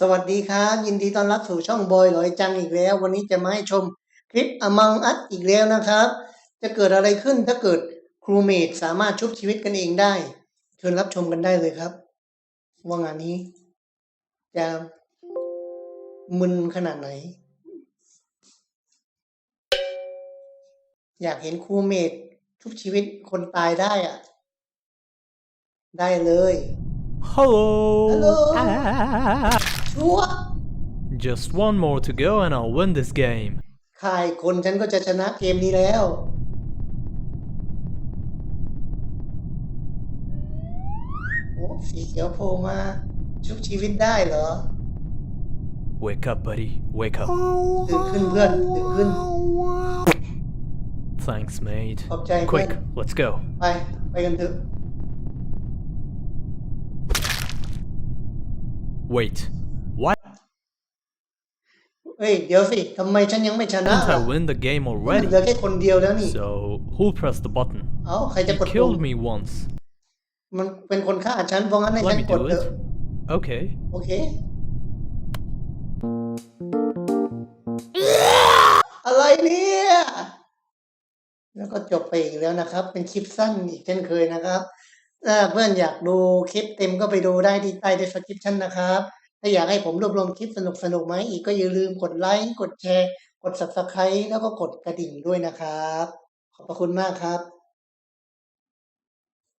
สวัสดีครับ ยินดีต้อนรับสู่ช่องบอยหลอยจังอีกแล้ว วันนี้จะมาให้ชมคลิป Among Us อีกแล้วนะครับ จะเกิดอะไรขึ้นถ้าเกิดครูเมดสามารถชุบชีวิตกันเองได้เชิญรับชมกันได้เลยครับ ว่างานนี้ จะมึนขนาดไหน อยากเห็นครูเมดชุบชีวิตคนตายได้อะได้เลย Hello. Hello. Ah. ชัวร์ Just one more to go and I'll win this game. ค่ายคนฉันก็จะชนะเกมนี้แล้ว โอ้สีเขียวโผล่มา ชุบชีวิตได้เหรอ Wake up, buddy. Wake up. ตื่นขึ้นเพื่อนตื่นขึ้น Thanks, mate. ขอบใจเพื่อน Quick, let's go. ไป ไปกันเถอะ Wait. Why เฮ้ยเดี๋ยวสิทำไมฉันยังไม่ชนะ didn't ล่ะ I win the game มัน already? เหลือแค่คนเดียวแล้วนี่ So, who'll press the button? เอ้าใครจะ You กดปุ่ม killed me once. มันเป็นคนฆ่าฉันเพราะงั้นให้ฉั Let น me กด do เถอะ it. Okay. โอเค อะไรเนี่ย แล้วก็จบไปอีกแล้วนะครับ เป็นคลิปสั้นอีกเช่นเคยนะครับ ถ้าเพื่อนอยากดูคลิปเต็มก็ไปดูได้ที่ใต้ description นะครับ ถ้าอยากให้ผมรวบรวมคลิปสนุกสนุกๆมาให้อีกก็อย่าลืมกดไลค์กดแชร์ กด subscribe แล้วก็กดกระดิ่งด้วยนะครับ ขอบพระคุณมากครับ